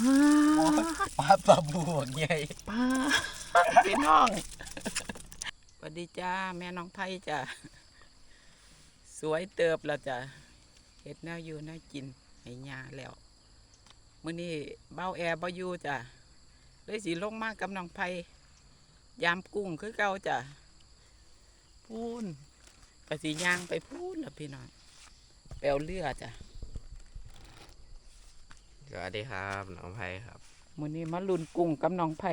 ปลาปลาบูใหญ่ป้าพี่น้องสวัสดีจ้า แม่น้องไผ่จ้ะสวยเติบแล้วจ้ะเฮ็ดแนวอยู่แนวกินให้ยาแล้วมื้อนี้เบ้าแอร์บ่อยู่จ้ะเลยสิลงมากกับน้องไผ่ยามกุ้งคือเก่าจ้ะพูนก็สิย่างไปพูนล่ะพี่น้องแปลวเรือจ้ะ สวัสดีครับน้องไพครับมื้อนี้มาลุนกุ้งกับน้องไผ่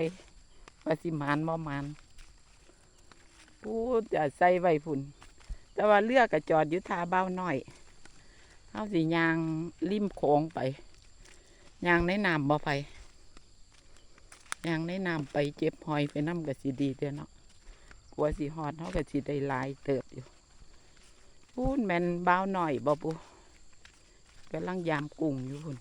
ว่าสิมานบ่มานพูดจะใส่ไว้พุ่น แต่ว่าเรือก็จอดอยู่ทาเบ้าน้อยเฮาสิยางริมโขงไปยางในน้ำบ่ไปยางในน้ำไปเจ็บหอยไปน้ำก็สิดีเด้อเนาะกลัวสิฮอดเฮาก็สิได้ลายเติบอยู่พูนแม่นเบ้าน้อยบ่ปูกำลังยามกุ้งอยู่พุ่น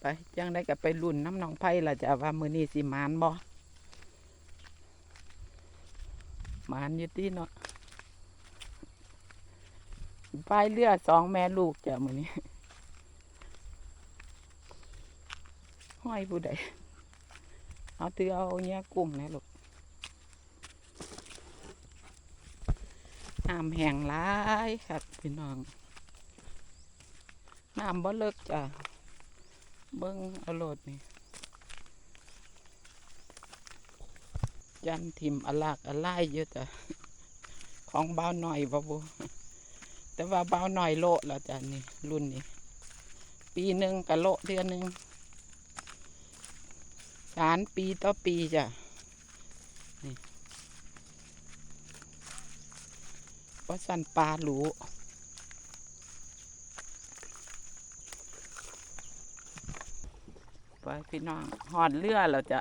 ไปจังได้กับไปรุ่นน้ำหนองไผ่ละจะว่ามือนี้สิมานบ่มานอยู่ที่เนาะพายเรือสองแม่ลูกจ้ะมือนี้ ห้อยผู้ใดเอาตือเอาเนี้ยกุ้งนะลูกน้ำแห้งหลายครับพี่น้องน้ำบ่เลิกจ้ะ เบิ้งเอาโหลดนี่ยันทิมอลากอลายเยอะจ้ะของเบาหน่อยบ่บุแต่ว่าเบาหน่อยโลแล้วจ้ะนี่รุ่นนี้ ปีหนึ่งกะโลเดือนหนึ่งสารปีต่อปีจ้ะนี่ว่าสันปลาหลู ไป พี่น้องหอดเรือแล้วจ้ะ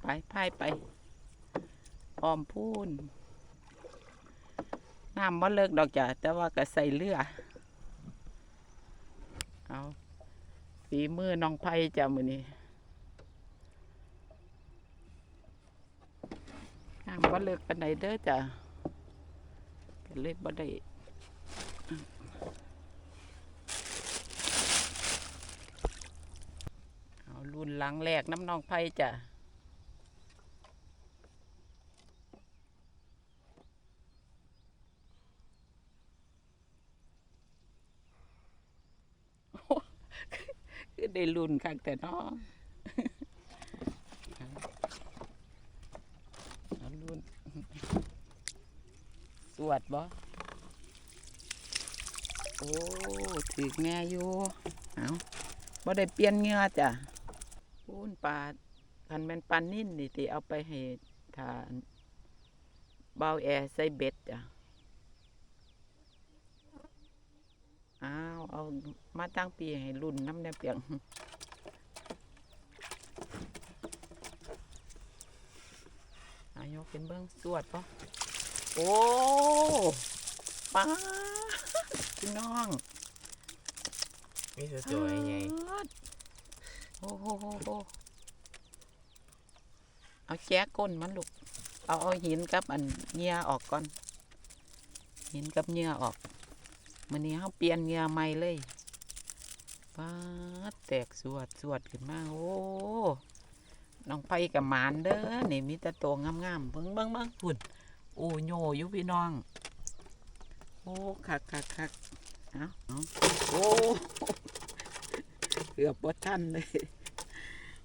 ไปพายไปออมพูนน้ำว่เลิกดอกจ้ะแต่ว่าก็ใส่เรือเอาฝีมือน้องไผ่จ้ะมือนี้น้ำว่เลิกปันไหนเด้อจ้ะก็เลยบ่ได้ เอา รุ่นหลังแรกน้ำนองไผ่จ้ะคือได้รุ่นคักแต่น้องรุ่นสวดบ่โอ้ถือแง่อยู่ เอาบ่ได้เปลี่ยนเงือจ้ะ นปลาคันแม่นปลานิ่นนี่ที่เอาไปให้ทานเบาแอร์ใส่เบ็ดจ้ะอ้าวเอามาตั้งปีให้รุ่นน้ำแนเปียงอายกเป็นเบื้องสวดปะโอ้ป้าพี่น้องมีตัวตัวใหญ่โอ้โหโหโห เอาแจ๊กก้นมันลูก เอาเอาหินกับอันเงื่อออกก่อน หินกับเงื่อออกมันนี้เขาเปลี่ยนเงื่อใหม่เลยป้าแตกสวดสวดขึ้นมาโอ้น้องไผกับหมานเด้อนี่มีแต่ตัวงามๆเบิ่งเบิ่งเบิ่งพุ่นโอ้โยยู่พี่น้อง โอ้คักคักคักเอาโอ้เกือบบดท่านเลย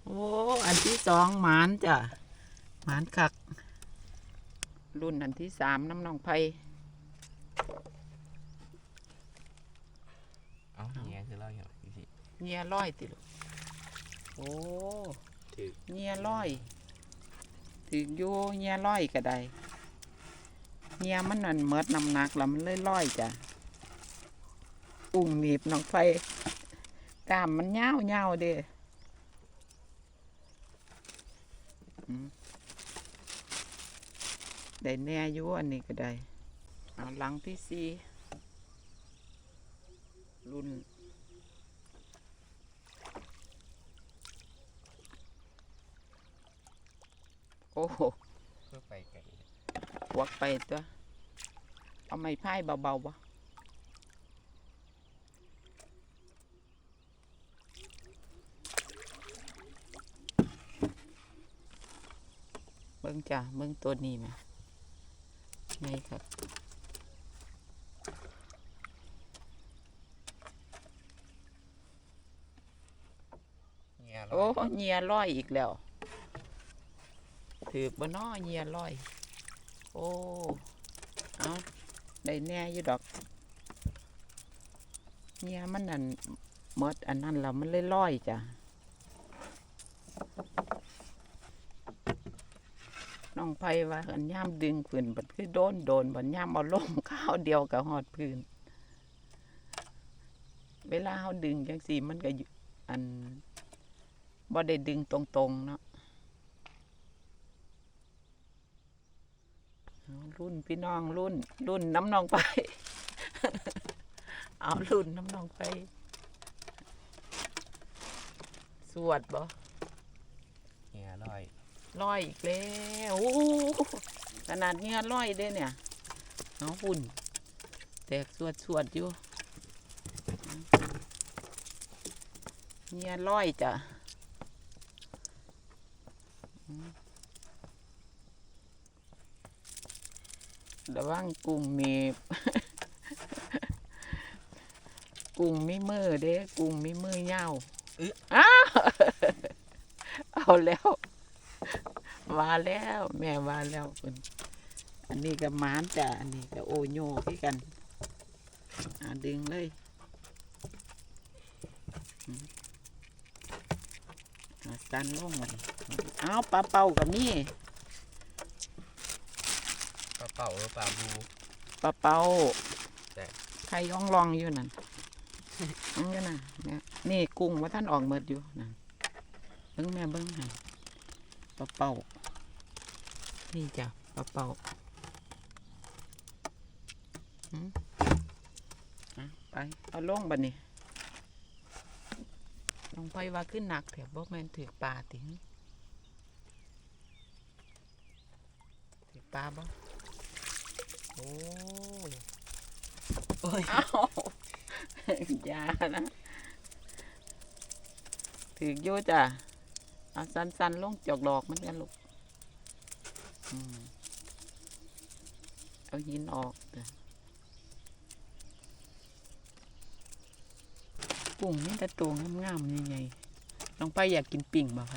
โอ้ อันที่สองหมานจ้ะ หมานคัก รุ่นอันที่สามน้ำนองไผ่เอ้าเงี้ยคือเราอย่างพี่เงียร้อยติลูกโอ้ถือเงียร้อยถึงอยู่เงียร้อยก็ได้เงียมันนั่นเมิดน้ำหนักแล้วมันเลยร้อยจ้ะอุ้งหนีบน้องไฟกล้ามมันเงาวเงาวๆเด้อืม ได้แน่ยู่อันนี้ก็ได้เอาหลังที่สี่รุ่นโอ้โหวักไปตัว เอาไม้พายเบาๆวะเบิ่งจ้ะเบิ่งตัวนี้ไหม ไงครับเงี้ยโอ้เหยียร้อยอีกแล้ว ถือบ่น้อเหยียร้อย โอ้ เอาได้แน่อยู่ดอกเหยียมันนั่นหมดอันนั้นแล้วมันเลยร้อยจ้ะ น้องไผว่าอันย่ามดึงพื้นบัดคือโดนโดนบัดย่ามเอาลงข้าวเดียวกับหอดพื้น เวลาเฮาดึงจังซี่มันก็อันบ่ได้ดึงตรงๆเนาะรุ่นพี่น้องรุ่น รุ่นน้ำนองไป เอารุ่นน้ำนองไป สวดบ่ ร้อยอีกแล้วโอ้ขนาดเงี้ยร้อยเด้เนี่ยเอาหุ่น แตกสวดสวดๆอยู่เงี้ยร้อยจ้ะอืมระวังกุ้งมีกุ้งมีมือเด้กุ้งมีมือเงาวอ้าวเอาแล้ว ว่าแล้ว แม่ว่าแล้วเพิ่นอันนี้ก็หมานจ้ะอันนี้ก็โอโยคือกันอ่าดึงเลยอืมอ่าสันลงมาดิเอาปลาเป่ากับนี่ปลาเป่าหรือปลาบูปลาเป่าแต่ใครย่องลองอยู่นั่นนั่นอยู่น่ะเนี่ยนี่กุ้งว่าท่านออกเมิดอยู่นั่นเบิ้งแม่เบิ้งให้ปลาเป่า นี่จ้ะปลาเป่าหืมอะไป เอาลงบัดนี้ลงไปว่าขึ้นหนักแถบบ่แม่นถือปลาติงถือปลาบ่โอ้โอ้ยเอ้าอย่านะถือโยจ้ะเอาสันสันๆลงจอกดอกมันกันลูก เอาหินออกจ้ะกุ้งนี่แต่ตัวงามๆยังไงน้องไปอยากกินปิ่งบ่ไป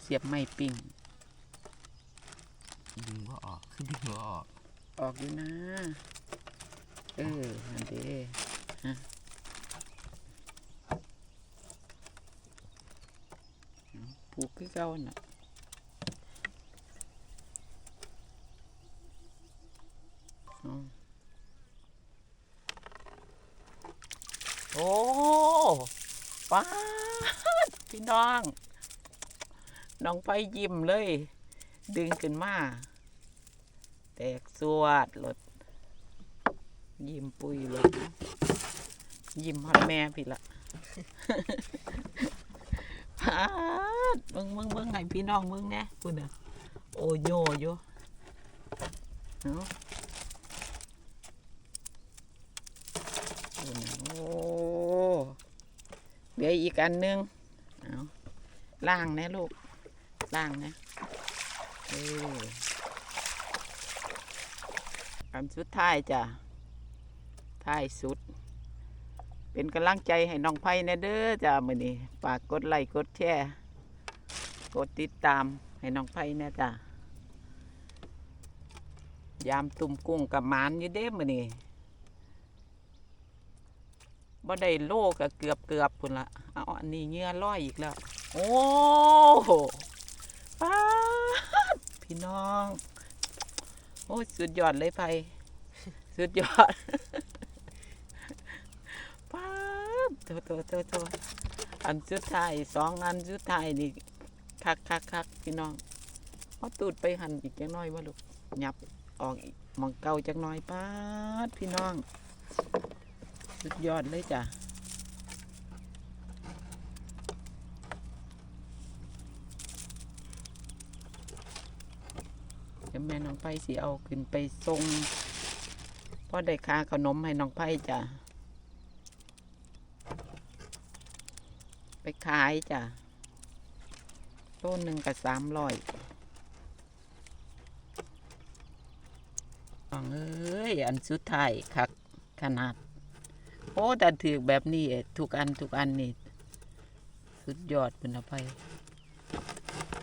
เสียบไม้ปิ่งดึงว่าออกคือดึงว่าออก ออกอยู่นะ เออนั่นเด้ฮะเอาผูกคือเก่าน่ะเอาโอ้ป้าด พี่น้อง น้องไปยิ้มเลย ดึงขึ้นมา แตกสวดรถยิ้มปุยเลยยิ้มฮอดแม่พี่ละพาดมึงมึงมึงให้พี่น้องมึงแหน่คุณน่ะ โอโยอยู่เอาะโอ้เหลืออีกอันนึง เอาล่างน่ลูก ล่างนะเอออันสุดท้ายจ้ะท้ายสุด เป็นกำลังใจให้น้องไผ่แน่เด้อจ้ะมื้อนี้ฝากกดไลค์กดแชร์กดติดตามให้น้องไผ่แน่จ้ะยามตุ่มกุ้งกับหมานอยู่เด้มื้อนี้ บ่ได้โลก็เกือบเกือบพุ่นละเอาอันนี้เงื่อร้อยอีกแล้ว โอ้ป้าพี่น้อง โอ้ยสุดยอดเลยไพสุดยอดป้าโตโตโตโตอันสุดท้ายสองอันสุดท้ายนี่คักคักคักพี่น้องเอาตูดไปหันอีกจังน้อยว่าลูกหยับออกอีกมองเก่าจังน้อยป้าพี่น้อง สุดยอดเลยจ้ะเดี๋ยวแม่น้องไผ่สิเอาขึ้นไปทรงพ่อได้ค่าขนมให้น้องไผ่จ้ะ ไปขายจ้ะต้นหนึ่งกับสามร้อยฟังเอ้ย อันสุดท้ายคักขนาด โอ้แต่ถือแบบนี้ทุกอันทุกอันนี่สุดยอดเป็นละไป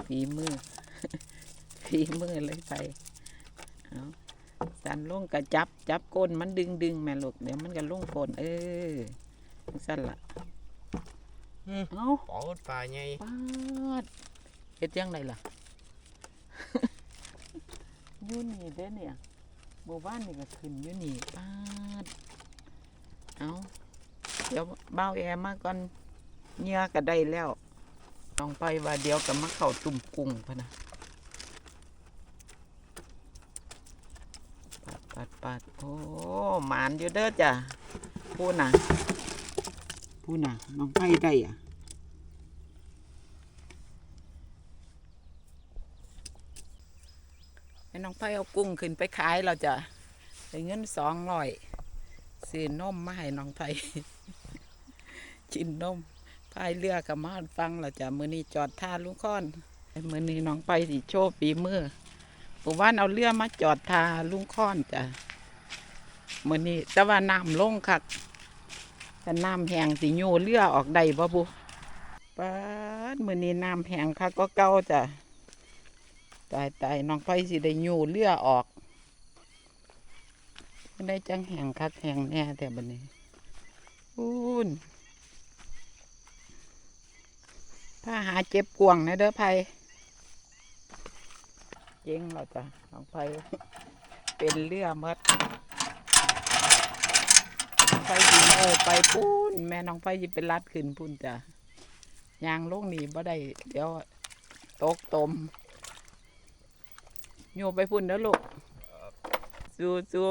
ฝีมือฝีมือเลยไปเอาสันลงกระจับ จับก้นมันดึงดึงแม่ลูกเดี๋ยวมันก็ลงก้นเออสั่นละอืมเอาปอดปลาไงปาดเฮ็ดยังไงล่ะอยู่นี่เด้อเนี่ยหมู่บ้านนี่ก็ขึ้นอยู่นี่ปาด เอาเดี๋ยวเบ้าแอมาก่อนเหงื่อก็ได้แล้วต้องไปว่าเดี๋ยวก็มาเข้าตุ่มกุ้งพะนะปัดปัดปัดโอ้หมานอยู่เด้อจ้ะพูดน่ะพูดน่ะน้องไปได้อะให้น้องไผ่เอากุ้งขึ้นไปขายเราจะได้เงินสองร้อย ซื้อนมมาให้น้องไผ่กินนมพายเรือกับมาฟังเราจะมือนี้จอดท่าลุงค้อนมือนี้น้องไผ่สิโชว์ฝีมือผมว่านเอาเรือมาจอดท่าลุงค้อนจ้ะมือนี้แต่ว่าน้ำลงคักแต่น้ำแห้งสิโยเรือออกได้บ่บุป้าดมือนี้น้ำแห้งคักก็เก่าจ้ะตายตายน้องไฟสิได้อยู่เลือออก ไม่ได้จังแห่งคักแห่งแน่แต่บันนี้อูนถ้าหาเจ็บกวงนะเด้อไพเจ๊งเราจ้ะน้องไฟเป็นเลือมดน้องไฟยิงเออไปพูนแม่น้องไฟยิเป็นรัดขึ้นพูนจ้ะยางลงนี่บ่ได้เดี๋ยวตกตมโยไปพุ่นเด้อลูกสู้สู้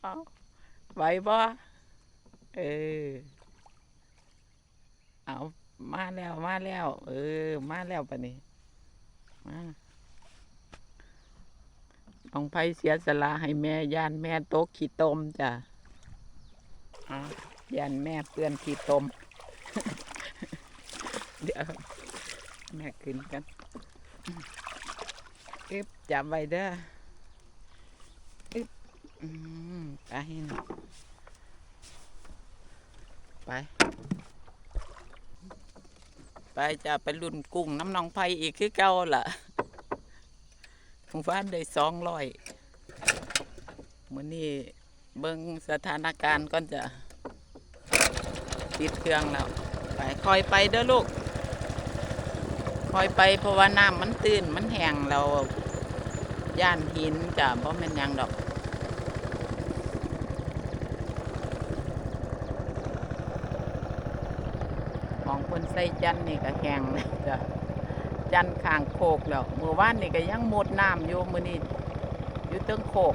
เอา ไหวบ่เออ เอามาแล้วมาแล้ว เออ มาแล้วปะนี่มาน้องไผเสียสละให้แม่ยานแม่โต๊ะขี้ตมจ้ะย่านแม่เปื้อนขี้ตมเดี๋ยว แม่ขึ้นกันอึบจับไว้เด้ออึบอืม ไปไป ไปจะไปรุ่นกุ้งน้ำนองไผ่อีกคือเก่าล่ะของฟ้านได้สองร้อยมื้อนี้เบิ่งสถานการณ์ก่อนจะติดเครื่องแล้วไปคอยไปเด้อลูกคอยไปเพราะว่าน้ำมันตื้นมันแห้งเราย่านหินจ้ะเพราะมันยังดอก ของคนใส่จันนี่ก็แห้งแล้วจ้ะจันข้างโคกแล้วเมื่อวานนี่ก็ยังหมดน้ำอยู่มื้อนี้อยู่เตึงโคก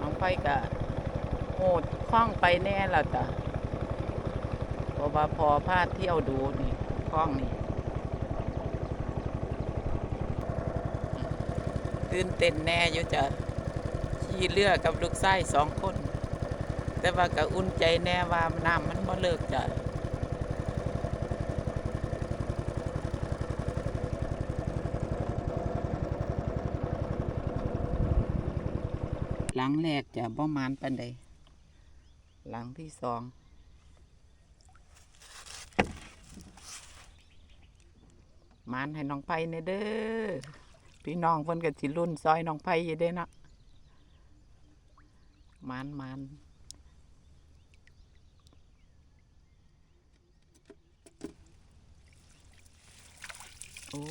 น้องไฟก็โหดคล้องไปแน่แล้วจ้ะเพราะว่าพอพาเที่ยวดูนี่คล้องนี่ตื่นเต้นแน่อยู่จะขี่เรือกับลูกไส้สองคน แต่ว่าก็อุ่นใจแน่ว่าน้ำมันบ่เลิกจ้ะหลังแรกจะบ่มานปันใดหลังที่สองมานให้น้องไผ่เนเด้อพี่น้องเพิ่นก็สิรุ่นซอยน้องไผ่อยู่เด้เนาะมานมาน โอ้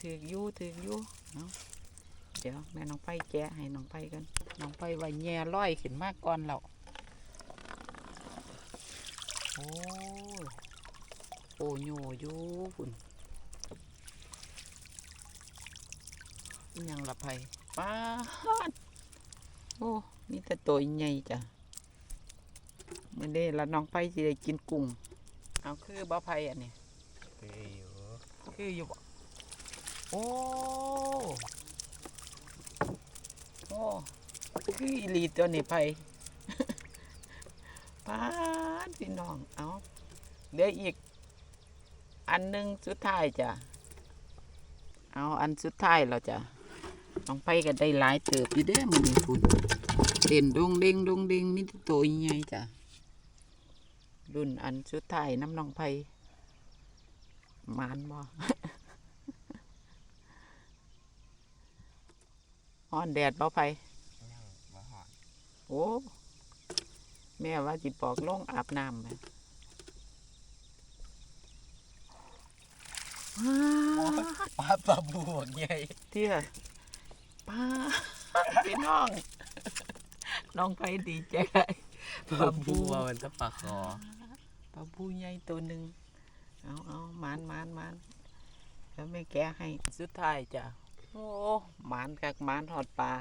ถือกยู่ถือกยู่เนาะเดี๋ยวแม่น้องไผ่แกะให้น้องไผ่กันน้องไผ่ว่าแย่ร้อยขึ้นมากก่อนแล้วโอ้โอ้โยอยู่คุณยังละไผป้าดโอ้มีแต่ตัวใหญ่จ้ะมื่อนี้ละน้องไผสิได้กินกุ้งเอาคือบ่ไผอันนี้ คืออยู่บ่โอ้โอ้คืออีลีตัวนี้ไผป้าดพี่น้องเอาเหลืออีก อันหนึ่งสุดท้ายจ้ะเอาอันสุดท้ายเราจะน้องไปก็ได้หลายเติบอยู่เด้อมันนี่คุณเด่นดงเด้งดงเด้งมีแต่ตัวใหญ่จ้ะรุ่นอันสุดท้ายน้ำนองไผ่ มานบ่ฮ้อนแดดบ่ไผ่ยังบ่หอดโอ้แม่ว่าจิปอกลงอาบน้ำไหมว้าปลาปลาบูบักใหญ่เที่ยป้าพี่น้อง น้องไปดีใจปลาบูว่ามันจะปลาคอปลาบูใหญ่ตัวหนึ่ง เอาเอาหมานหมานหมานแล้วแม่แกะให้สุดท้ายจ้ะโอ้หมานกักหมานทอดปลา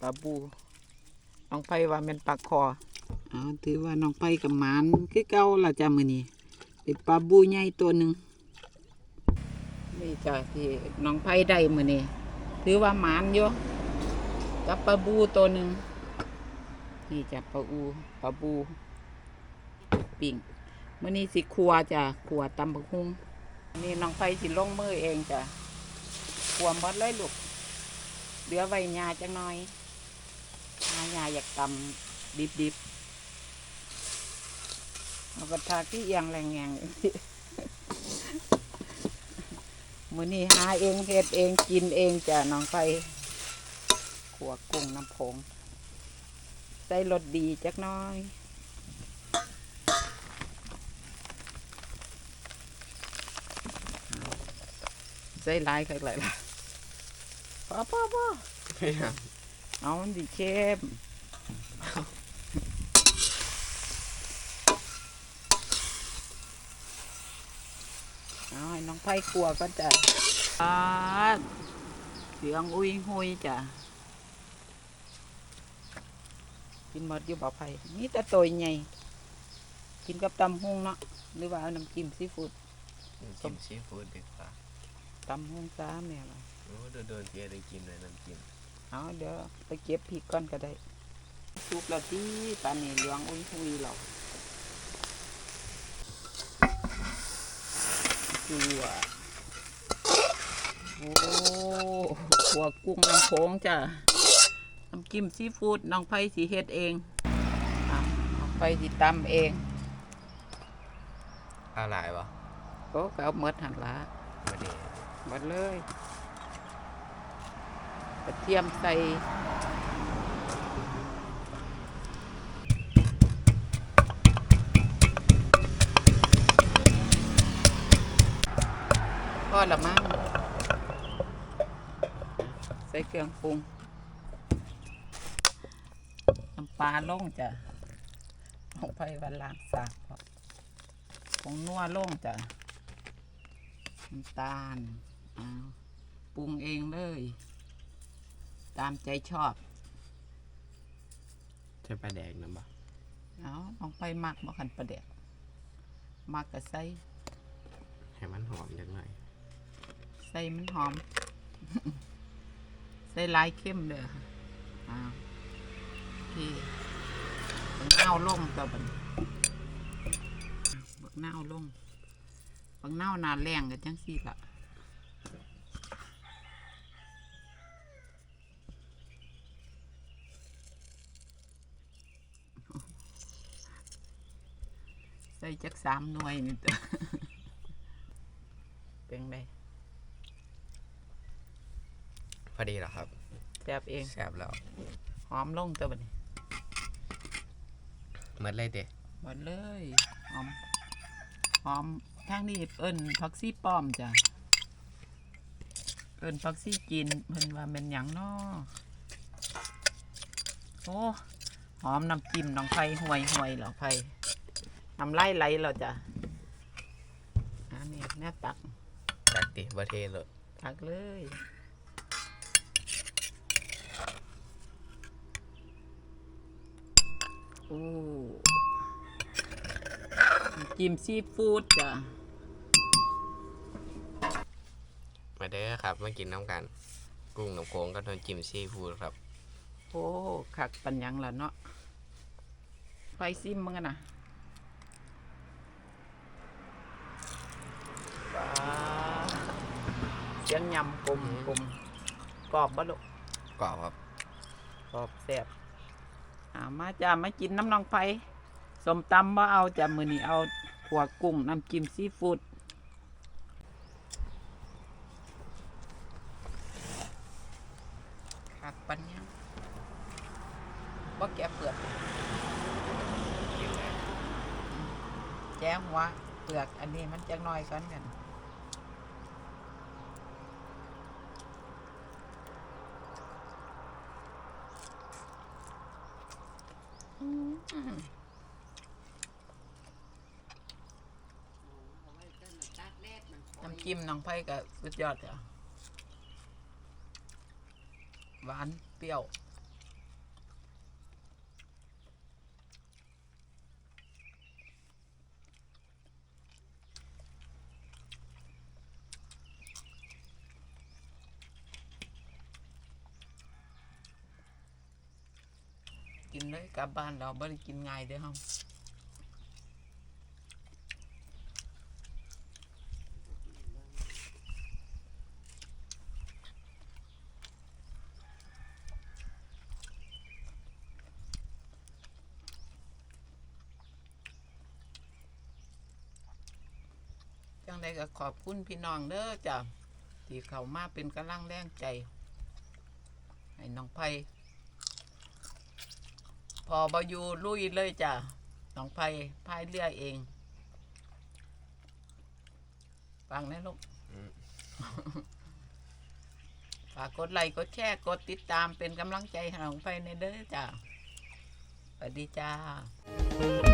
ปลาบูน้องไปว่าเป็นปลาคอเอาถือว่าน้องไปกับหมานคือเก่าละจ้ะมือนี้เป็นปลาบูใหญ่ตัวหนึ่งนี่จ้ะที่น้องไผได้มือนี้ถือว่าหมานอยู่กับปลาบูตัวหนึ่งนี่จ้ะปลาอูปลาบูปิ่ง มื่อนี้สิครัวจ้ะครัวตำบักหุ่งนี่น้องไผสิลงมือเองจ้ะครัวหมดเลยลูกเหลือไว้าจังหน่อยหายาอยากตำดิบดิบๆเอากระทาที่เอียงแรงแงงมือนี้หาเองเฮ็ดเองกินเองจ้ะน้องไปขัวกุ้งน้ำผงใส่รสดีจักน้อย ใส่หลายคักหลายล่ะพ่อพ่อพ่อไม่ยังเอามันดิเข้มเอาให้น้องไผ่กลัวก็จะปาดเสียงอุ้ยหุยจ้ะกินหมดอยู่บ่อไผ่นี่แต่ตัวใหญ่กินกับตำฮุงเนาะหรือว่าเอาน้ำจิ้มซีฟู้ดจิ้มซีฟู้ดดีกว่า ตำฮุงจ้าแม่ว่าโอ้โดนโดนเกียได้กินเลยน้ำจิ้มเอาเดี๋ยวไปเก็บพริกก่อนก็ได้สุกแล้วที่ปานนี้เหลืองอุ้ยหุยแล้วจัวโอ้หัวกุ้งน้ำโขงจ้ะน้ำจิ้มซีฟู้ดน้องไผ่สีเฮ็ดเองอะน้องไผ่สีตำเองเอาหลายวะโอ้ก็เอาหมดหันละมาดี หมดเลยกระเทียมใส่ก็ละมั้งใส่เครื่องปรุงน้ำปลาลงจ้ะลงไปวันล้างสากพอผงนัวลงจ้ะน้ำตาล อาปรุงเองเลย ตามใจชอบ ใช่ปลาแดงนะบ่เอาลองไปหมักมาขันประเดกหมักกับใส่ ให้มันหอมจังหน่อยใส่มันหอม ใส่ลายเข้มเด้ออ้าวโอเคบักเน่าวลงตัวบันบักเน่าวลงบักเน่าวหนาแรงกันจังสี่ละ จักสามหน่วยนี่ตัวเป็นไงพอดีเหรอครับแซ่บเองแซ่บแล้วหอมลงตัวบัดนี้เมื่อไรเด็หมดเลยหอมหอมทางนี้เอิ้นผักซี่ป้อมจ้ะเอิ้นผักซี่จีนเพิ่นว่าเป็นหยังน้อโอ้หอมน้ำจิ้มน้องไผ่ห่วยห่วยเหรอไผ่ น้ำลายไหลเหรอจ้ะอันนี้แน่ตักจักติประเทศเลยตักเลยโอ้น้ำจิ้มซีฟู้ดจ้ะมาเด้อครับมากินน้ำกัน กุ้งน้ำโขงกับน้ำจิ้มซีฟู้ดครับโอ้คักปัญญังละเนาะไฟซิมมึงอะนะ สียงยำกลมกลมกรอบบ่ลูกกรอบครับกรอบแซ่บอามาจ้ามากินน้ำนองไผสมตำบ่เอาจ้ะมื้อนี้เอาขัวกุ้งน้ำจิ้มซีฟู้ดผักปันยังบ่แกะเปลือกกินเลยแจ้งว่าเปลือกอันนี้มันจะน้อยกันกัน น้ำ จิ้มน้องไผ่ก็สุดยอดจ้ะหวานเปรี้ยว กินเลยกลับบ้านเราไม่ได้กินง่ายเด้อเฮาจังใดก็ขอบ คุณพี่น้องเด้อจ้ะที่เขามาเป็นกำลังแรงใจ ให้น้องไผ่พอบาอยู่ลุยเลยจ้ะน้องไผ่พายเรือเอง ฟังนะลูกฝากกดไลค์กดแชร์กดติดตามเป็นกำลังใจให้น้องไผ่ในเด้อจ้ะสวัสดีจ้า